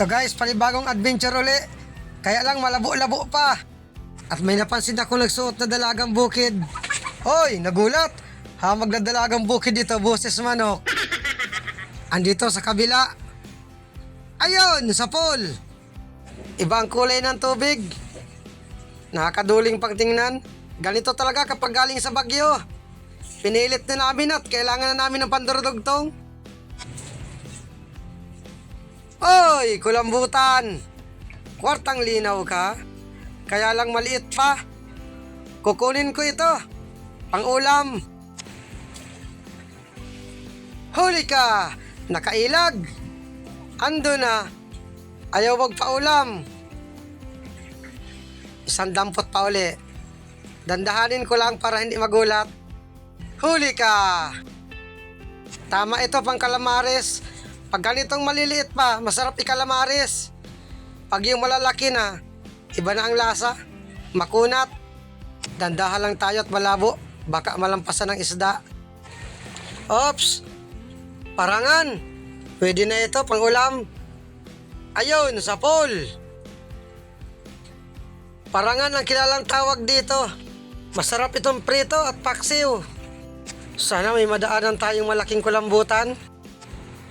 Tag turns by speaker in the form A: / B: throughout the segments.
A: Ito guys, panibagong adventure uli. Kaya lang malabo-labo pa. At may napansin ako nagsuot na dalagang bukid. Hoy, nagulat. Hamag na dalagang bukid dito, boses manok. Andito sa kabila. Ayun, sa pool. Ibang kulay ng tubig. Nakakaduling pagtingnan. Ganito talaga kapag galing sa bagyo. Pinilit na namin at kailangan na namin ng pandurudugtong. Oy, kulambutan! Kwartang linaw ka? Kaya lang maliit pa. Kukunin ko ito. Pang-ulam. Huli ka! Nakailag! Ando na. Ayaw magpaulam. Isang dampot pa uli. Dandahanin ko lang para hindi magulat. Huli ka! Tama ito pang kalamares. Pag ganitong maliliit pa, masarap ikalamares. Pag yung malalaki na, iba na ang lasa. Makunat. Dandahan lang tayo at malabo. Baka malampasan ng isda. Ops! Parangan! Pwede na ito pang ulam. Ayun, sa pool. Parangan ang kilalang tawag dito. Masarap itong prito at paksiw. Sana may madaanan tayong malaking kulambutan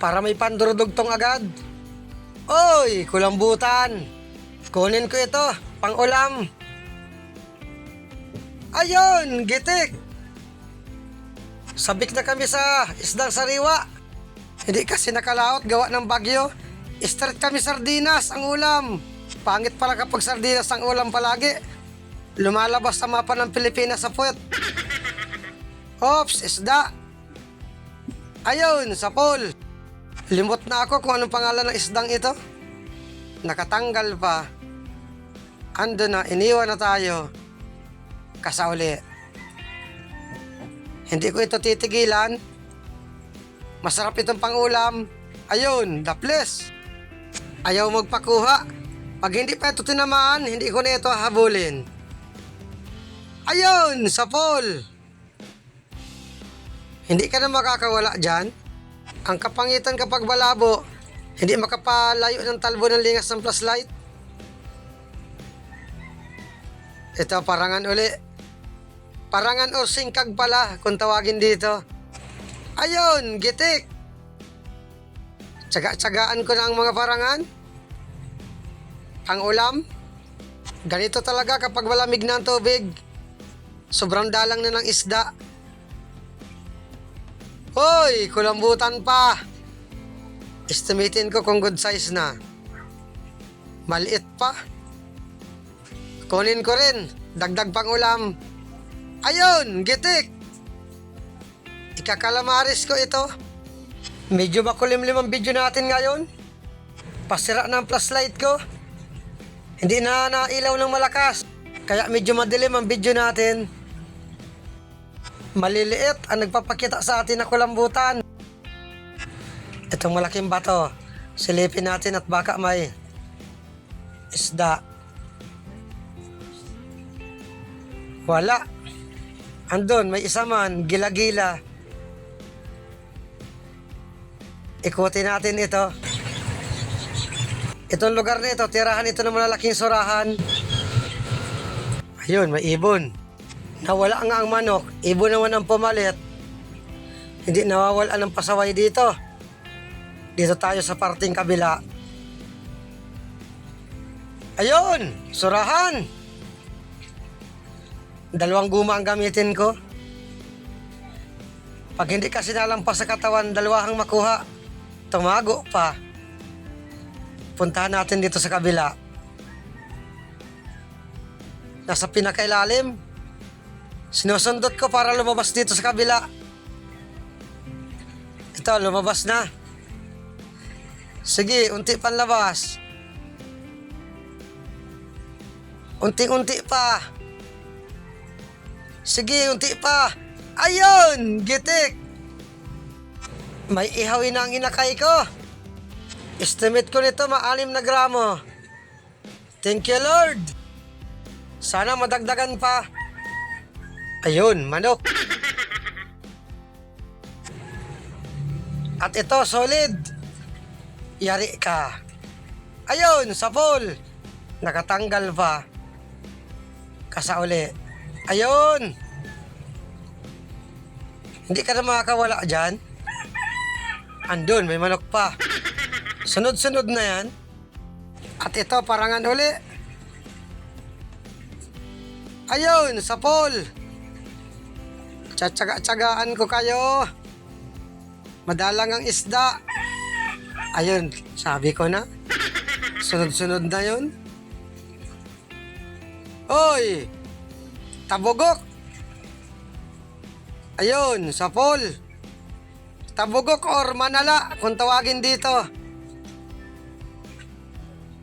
A: para may pandurudugtong agad. Oy, kulambutan! Kunin ko ito, pang ulam. Ayun, gitik! Sabik na kami sa isdang sariwa. Hindi kasi nakalaot gawa ng bagyo. Straight kami sardinas ang ulam. Pangit pala kapag sardinas ang ulam palagi. Lumalabas sa mapa ng Pilipinas sa puwet. Ops, isda. Ayun, sa pool. Limot na ako kung anong pangalan ng isdang ito. Nakatanggal pa. Ando na, iniwan na tayo. Kasauli. Hindi ko ito titigilan. Masarap itong pangulam. Ayun, daples. Ayaw magpakuha. Pag hindi pa ito tinamaan, hindi ko na ito habulin. Ayun, sa pool. Hindi ka na makakawala dyan. Ang kapangitan kapag balabo, hindi makapalayo ng talbo ng lingas ng flashlight. Ito, parangan uli. Parangan o singkag pala kung tawagin dito. Ayun, gitik. Tsaga-tsagaan ko na ang mga parangan. Ang ulam. Ganito talaga kapag malamig na ang tubig. Sobrang dalang na ng isda. Hoy, kulambutan pa. Estimatein ko kung good size na. Maliit pa. Kunin ko rin. Dagdag pang ulam. Ayun, gitik. Ikakalamaris ko ito. Medyo makulimlim ang video natin ngayon. Pasira na ang flashlight ko. Hindi na nailaw ng malakas. Kaya medyo madilim ang video natin. Maliliit ang nagpapakita sa atin na kulambutan. Itong malaking bato. Silipin natin at baka may isda. Wala. Andun, may isa man, gila-gila. Ikutin natin ito. Itong lugar na ito, tirahan ito ng malalaking surahan. Ayun, may ibon. Nawala nga ang manok, ibon naman ang pumalit. Hindi nawawalan ng pasaway dito. Dito tayo sa parting kabila. Ayun, surahan. Dalawang guma ang gamitin ko. Pag hindi kasi nalampas sa katawan, dalawang makuha. Tumago pa. Puntahan natin dito sa kabila. Nasa pinakailalim. Sinusundot ko para lumabas dito sa kabila. Ito, lumabas na. Sige, unti pang labas. Unti-unti pa. Sige, unti pa. Ayun! Gitik! May ihawin na ang inakay ko. Estimate ko nito maalim na gramo. Thank you, Lord. Sana madagdagan pa. Ayun, manok. At ito, solid. Yari ka. Ayun, sa pool. Nakatanggal pa. Kasa uli. Ayun. Hindi ka na makakawala dyan. Andun, may manok pa. Sunod-sunod na yan. At ito, parangan uli. Ayun, sa pool. Tsatsaga-tsagaan ko kayo. Madalang ang isda. Ayun, sabi ko na. Sunod-sunod na yun. Hoy! Tabugok! Ayun, sa pool. Tabugok or manala, kung tawagin dito.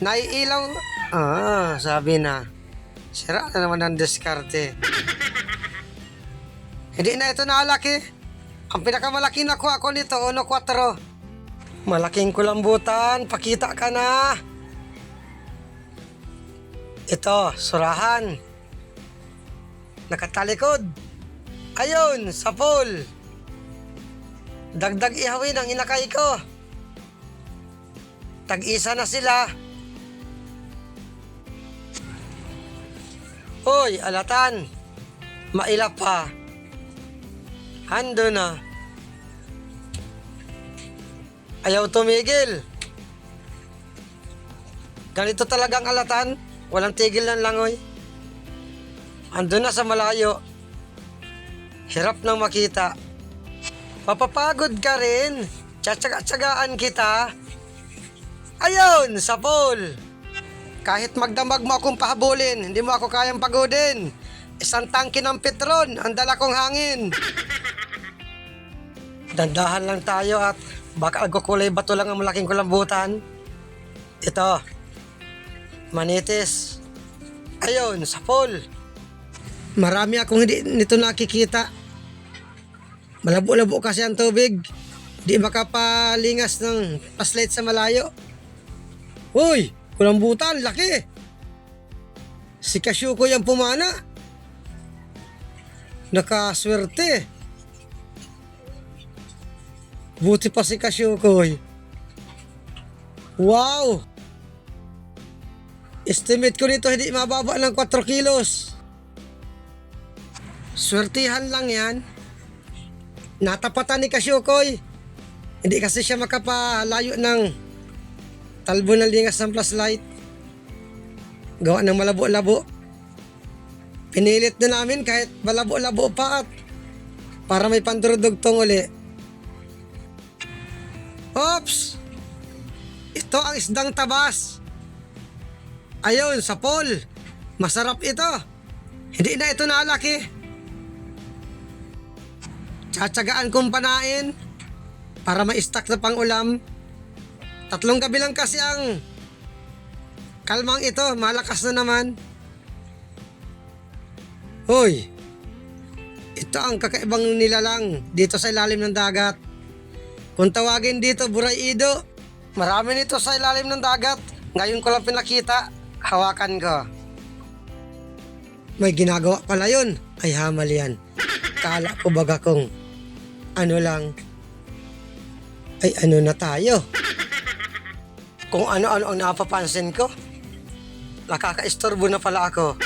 A: Naiilaw. Ah, sabi na. Sira na naman ang diskarte. Hindi na ito nalaki. Ang pinakamalaki na kuha ko nito, 1.4. Malaking kulambutan, pakita ka na. Ito, surahan. Nakatalikod. Ayun, sa pool. Dagdag ihawin ang inakay ko. Tag-isa na sila. Hoy, alatan. Mailap pa. Hando na. Ayaw tumigil. Ganito talagang alatan. Walang tigil ng langoy. Ando na sa malayo. Hirap nang makita. Papapagod ka rin. Tsatsaga-tsagaan kita. Ayun, sa pool. Kahit magdamag mo akong pahabulin, hindi mo ako kayang pagodin. Isang tangke ng petron, ang dala kong hangin. Dandahan lang tayo at baka agkukulay bato lang ang malaking kulambutan. Ito, manitis. Ayun, sa pool. Marami akong hindi nito nakikita. Malabo-labo kasi ang tubig. Di makapalingas ng paslight sa malayo. Uy, kulambutan, laki. Si Kasyuko yung pumana. Nakaswerte. Buti pa si Kasyukoy. Wow! Estimate ko nito hindi mababa ng 4 kilos. Swertihan lang yan. Natapatan ni Kasyukoy. Hindi kasi siya makapalayo ng talbo ng lingas ng flashlight. Gawa ng malabo-labo. Pinilit na namin kahit malabo-labo pa at para may pandurudugtong uli. Oops! Ito ang isdang tabas. Ayun, sa pool. Masarap ito. Hindi na ito nalaki. Tsatsagaan kong panain para ma-stack na pang ulam. Tatlong gabi lang kasi ang kalmang ito. Malakas na naman. Hoy! Ito ang kakaibang nilalang dito sa ilalim ng dagat. Kung tawagin dito, Buray Ido. Marami nito sa ilalim ng dagat. Ngayon ko lang pinakita. Hawakan ko. May ginagawa pala yun. Ay hamal yan. Kala ko baga kung ano lang. Ay ano na tayo. Kung ano-ano ang napapansin ko. Nakaka-istorbo na pala ako.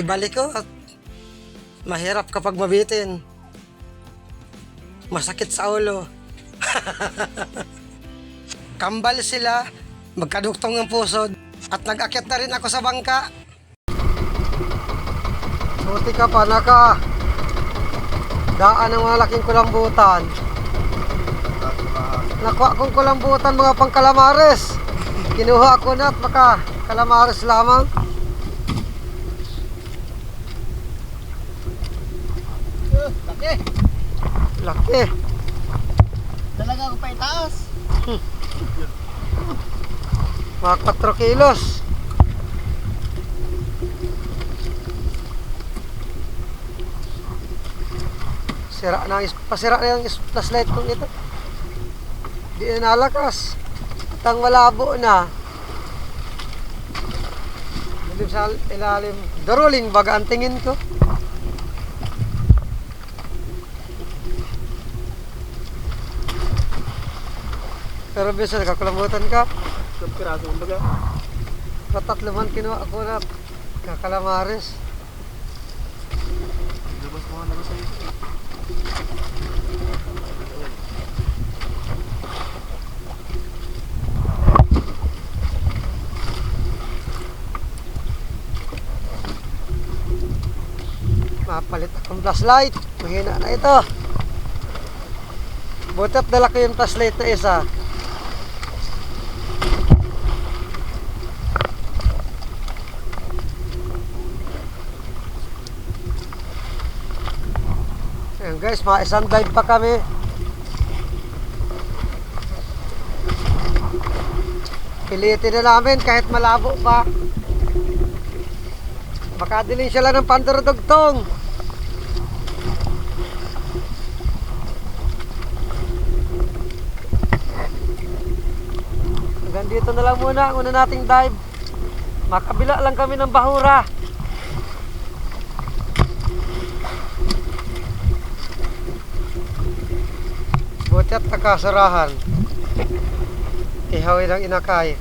A: Ibalik ko at mahirap kapag mabitin. Masakit sa ulo. Kambal sila, magkaduktong ng pusod, at nag-akyat na rin ako sa bangka. Buti ka pa, naka. Daan ng mga laking kulambutan. Nakuha kong kulambutan mga pangkalamares. Kinuha ko na at baka kalamares lamang.
B: Laki.
A: Laki.
B: Pa itaas.
A: Mga 4 kilos. Sira na, pasira na yung flashlight kong ito. Di na nalakas. At ang malabo na. Dilim sa ilalim. Daruling baga ang tingin ko. Pero bisa nakakulambutan ka.
B: Isang piraso, kumbaga.
A: Patatlo man kinuha ako na kakalamares.
B: Labas mo naman sa'yo.
A: Mapalit akong flashlight. Mahina na ito. Butat dala ko yung flashlight na isa. Ayan guys, mga isang dive pa kami. Pilitin na namin kahit malabo pa. Makadiling sila ng pandurudugtong. Hanggang dito na lang muna ang una nating dive. Makabila lang kami ng bahura. Buti at nakasarahan. Ihawin ang inakay.